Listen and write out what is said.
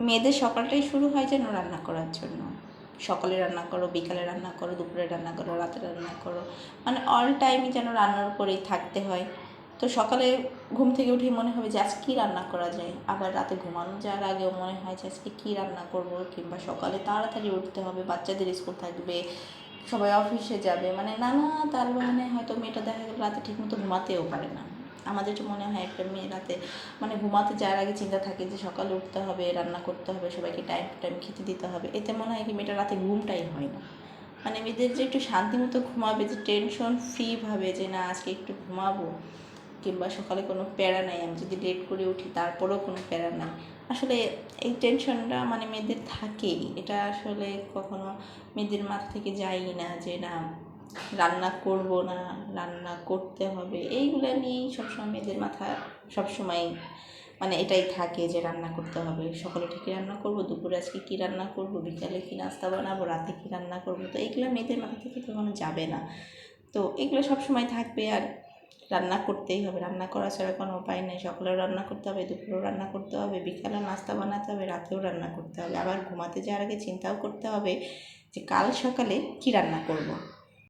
মেয়েদের সকালটাই শুরু হয় যেন রান্না করার জন্য। সকালে রান্না করো, বিকালে রান্না করো, দুপুরে রান্না করো, রাতে রান্না করো। মানে অল টাইমই যেন রান্নার উপরেই থাকতে হয়। তো সকালে ঘুম থেকে উঠে মনে হবে যে আজ কী রান্না করা যায়। আবার রাতে ঘুমানো যাওয়ার আগেও মনে হয় যে আজকে কী রান্না করব কিংবা সকালে তাড়াতাড়ি উঠতে হবে, বাচ্চাদের স্কুল থাকবে, সবাই অফিসে যাবে। মানে নানা তার মানে হয়তো মেয়েটা দেখা গেল রাতে ঠিকমতো ঘুমাতেও পারে না। আমাদের তো মনে হয় একটা মেয়ে রাতে মানে ঘুমাতে যাওয়ার আগে চিন্তা থাকে যে সকালে উঠতে হবে, রান্না করতে হবে, সবাইকে টাইম টু টাইম খেতে দিতে হবে। এতে মনে হয় কি মেয়েটা রাতে ঘুমটাই হয় না। মানে মেয়েদের যে একটু শান্তি মতো ঘুমাবে, যে টেনশন ফ্রি ভাবে যে না, আজকে একটু ঘুমাবো, কিংবা সকালে কোনো প্যারা নাই, আমি যদি লেট করে উঠি, তারপরেও কোনো প্যারা নাই। আসলে এই টেনশনটা মানে মেয়েদের থাকেই। এটা আসলে কখনো মেয়েদের মাথা থেকে যায়ই না যে না রান্না করব না, রান্না করতে হবে। এইগুলো নিয়েই সবসময় মেয়েদের মাথা সবসময় মানে এটাই থাকে যে রান্না করতে হবে। সকালে ঠিকই রান্না করব, দুপুরে আজকে কী রান্না করব, বিকালে কী নাস্তা বানাবো, রাতে কী রান্না করব, তো এইগুলো মেয়েদের মাথা থেকে কখনো যাবে না। তো এগুলো সবসময় থাকবে আর রান্না করতেই হবে। রান্না করা ছাড়া কোনো উপায় নেই। সকালেও রান্না করতে হবে, দুপুরেও রান্না করতে হবে, বিকালে নাস্তা বানাতে হবে, রাতেও রান্না করতে হবে। আবার ঘুমাতে যাওয়ার আগে চিন্তাও করতে হবে যে কাল সকালে কী রান্না করব।